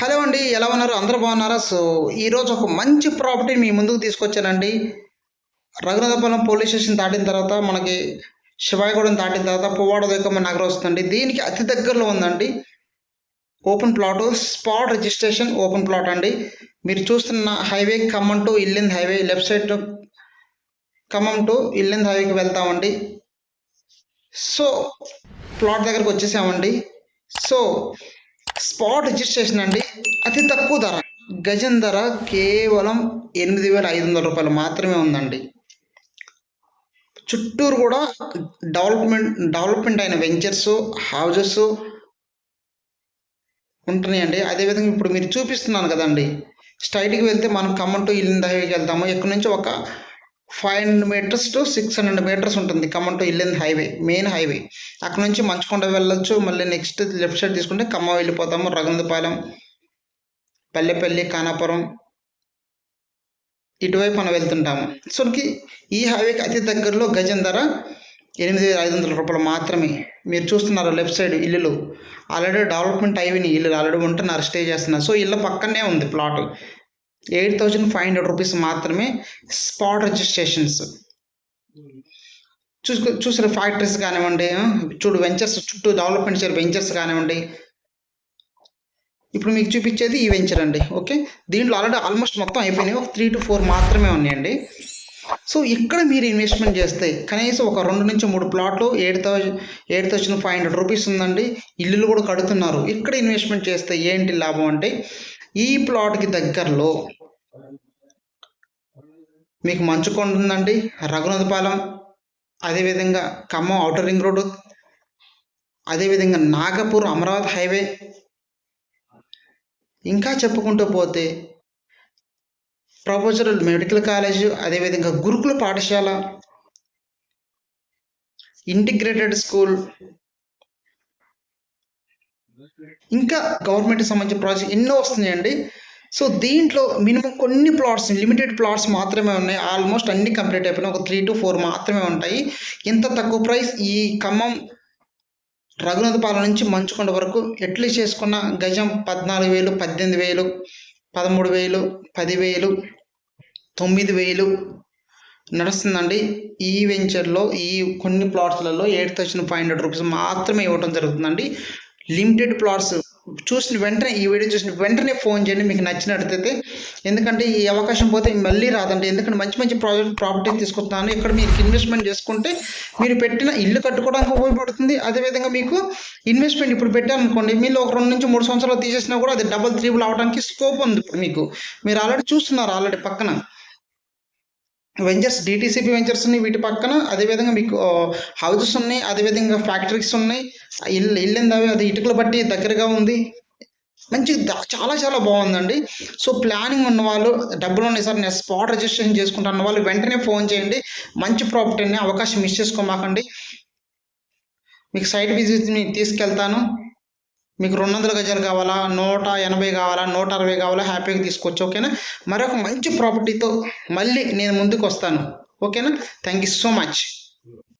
Hello అండి ఎలా ఉన్నారు? అందరూ బాగున్నారా? సో ఈరోజు ఒక మంచి ప్రాపర్టీ మీ ముందుకు తీసుకొచ్చానండి. రఘునాథపురం పోలీస్ స్టేషన్ దాటిన తర్వాత మనకి శివాయగూడెం దాటిన తర్వాత పువ్వాడ దగ్గర నగరం వస్తుంది దీనికి అతి దగ్గరలో ఉందండి. Open plot spot registration open plot అండి. మీరు చూస్తున్న highway Khammam to Illandu highway left side to Khammam to Illandu హైవేకి వెళ్తామండి. సో ప్లాట్ దగ్గరకు వచ్చేసామండి. సో స్పాట్ రిజిస్ట్రేషన్ అండి. అతి తక్కువ ధర. గజం ధర కేవలం ఎనిమిది వేల ఐదు వందల రూపాయలు మాత్రమే ఉందండి. చుట్టూరు కూడా డెవలప్మెంట్ డెవలప్మెంట్ అయిన వెంచర్స్ హౌజెస్ ఉంటున్నాయండి. అదేవిధంగా ఇప్పుడు మీరు చూపిస్తున్నాను కదండి. స్ట్రైట్కి వెళ్తే మనం ఖమ్మం టు ఇల్లింద హైవేకి వెళ్తాము. ఇక్కడ నుంచి ఒక five hundred meters to six hundred meters ఉంటుంది Khammam to Illandu highway main highway అక్కడ నుంచి మంచుకొండ వెళ్ళొచ్చు. మళ్ళీ నెక్స్ట్ లెఫ్ట్ సైడ్ తీసుకుంటే ఖమ్మం వెళ్ళిపోతాము. రఘునందపాలెం పల్లెపల్లి కానాపురం. ఇటువైపు మనం వెళ్తుంటాము. సోకి ఈ హైవేకి అతి దగ్గరలో గజం ధర ఎనిమిది వేల ఐదు వందల రూపాయలు మాత్రమే. మీరు చూస్తున్నారు లెఫ్ట్ సైడ్ ఇల్లులు. ఆల్రెడీ డెవలప్మెంట్ అయిపోయినాయి ఇల్లు ఆల్రెడీ ఉంటున్నారు. స్టే చేస్తున్నారు. సో ఇళ్ళ పక్కనే ఉంది plot eight thousand five hundred rupees మాత్రమే స్పాట్ రిజిస్ట్రేషన్స్. చూసుకో చూసిన ఫ్యాక్టరీస్ కానివ్వండి చూడు వెంచర్స్ చుట్టూ డెవలప్మెంట్ చేసే వెంచర్స్ కానివ్వండి. ఇప్పుడు మీకు చూపించేది ఈ వెంచర్ అండి ఓకే? దీంట్లో ఆల్రెడీ ఆల్మోస్ట్ మొత్తం అయిపోయినాయి ఒక త్రీ టు ఫోర్ మాత్రమే ఉన్నాయండి. సో ఇక్కడ మీరు ఇన్వెస్ట్మెంట్ చేస్తే కనీసం ఒక రెండు నుంచి మూడు ప్లాట్లు eight thousand eight thousand five hundred rupees ఉందండి. ఇల్లులు కూడా కడుతున్నారు. ఇక్కడ ఇన్వెస్ట్మెంట్ చేస్తే ఏంటి లాభం అంటే ఈ ప్లాట్కి దగ్గరలో మీకు మంచుకొండ ఉందండి. రఘునాథపాలెం అదేవిధంగా ఖమ్మం ఔటర్ రింగ్ రోడ్డు అదేవిధంగా నాగపూర్ అమరావతి హైవే. ఇంకా చెప్పుకుంటూ పోతే ప్రొఫెసరల్ మెడికల్ కాలేజ్ అదేవిధంగా గురుకుల పాఠశాల ఇంటిగ్రేటెడ్ స్కూల్ ఇంకా గవర్నమెంట్కి సంబంధించిన ప్రాజెక్ట్ ఎన్నో వస్తున్నాయండి. సో దీంట్లో మినిమం కొన్ని ప్లాట్స్ లిమిటెడ్ ప్లాట్స్ మాత్రమే ఉన్నాయి. ఆల్మోస్ట్ అన్ని కంప్లీట్ అయిపోయినాయి. ఒక త్రీ టు ఫోర్ మాత్రమే ఉంటాయి. ఇంత తక్కువ ప్రైస్ ఈ ఖమ్మం రఘునాథపాలెం నుంచి మంచుకొండ వరకు ఎట్లా చేసుకున్న గజం పద్నాలుగు వేలు పద్దెనిమిది వేలు పదమూడు వేలు పదివేలు తొమ్మిది వేలు నడుస్తుందండి. ఈ వెంచర్లో ఈ కొన్ని ప్లాట్స్లలో eight thousand five hundred rupees మాత్రమే ఇవ్వడం జరుగుతుందండి. లిమిటెడ్ ప్లాట్స్ చూసిన వెంటనే ఈ వీడియో చూసిన వెంటనే ఫోన్ చేయండి మీకు నచ్చినట్టయితే ఎందుకంటే ఈ అవకాశం పోతే మళ్ళీ రాదండి. ఎందుకంటే మంచి మంచి ప్రాజెక్ట్ ప్రాపర్టీ తీసుకొస్తున్నాను ఇక్కడ మీరు ఇన్వెస్ట్మెంట్ చేసుకుంటే మీరు పెట్టిన ఇల్లు కట్టుకోవడానికి ఉపయోగపడుతుంది. అదేవిధంగా మీకు ఇన్వెస్ట్మెంట్ ఇప్పుడు పెట్టారనుకోండి మీరు ఒక రెండు నుంచి మూడు సంవత్సరాలు తీసేసినా కూడా అది డబల్ త్రిబుల్ అవడానికి స్కోప్ ఉంది. ఇప్పుడు మీకు మీరు ఆల్రెడీ చూస్తున్నారు ఆల్రెడీ పక్కన. వెంచర్స్ డిటీసీపీ వెంచర్స్ ఉన్నాయి వీటి పక్కన. అదేవిధంగా మీకు హౌజెస్ ఉన్నాయి అదేవిధంగా ఫ్యాక్టరీస్ ఉన్నాయి. ఇల్లు ఇల్లు అవి? అది ఇటుకలు బట్టి దగ్గరగా ఉంది. మంచి చాలా చాలా బాగుందండి. సో ప్లానింగ్ ఉన్న వాళ్ళు డబ్బులు ఉన్నాయి సార్ నేను స్పాట్ రిజిస్ట్రేషన్ చేసుకుంటాను వాళ్ళు వెంటనే ఫోన్ చేయండి. మంచి ప్రాపర్టీని అవకాశం మిస్ చేసుకోమాకండి. మీకు సైట్ విజిట్ తీసుకెళ్తాను. మీకు రెండు వందల గజాలు కావాలా? నూట ఎనభై కావాలా? నూట అరవై కావాలా? హ్యాపీగా తీసుకోవచ్చు ఓకేనా? మరొక మంచి ప్రాపర్టీతో మళ్ళీ నేను ముందుకు వస్తాను ఓకేనా? Thank you so much.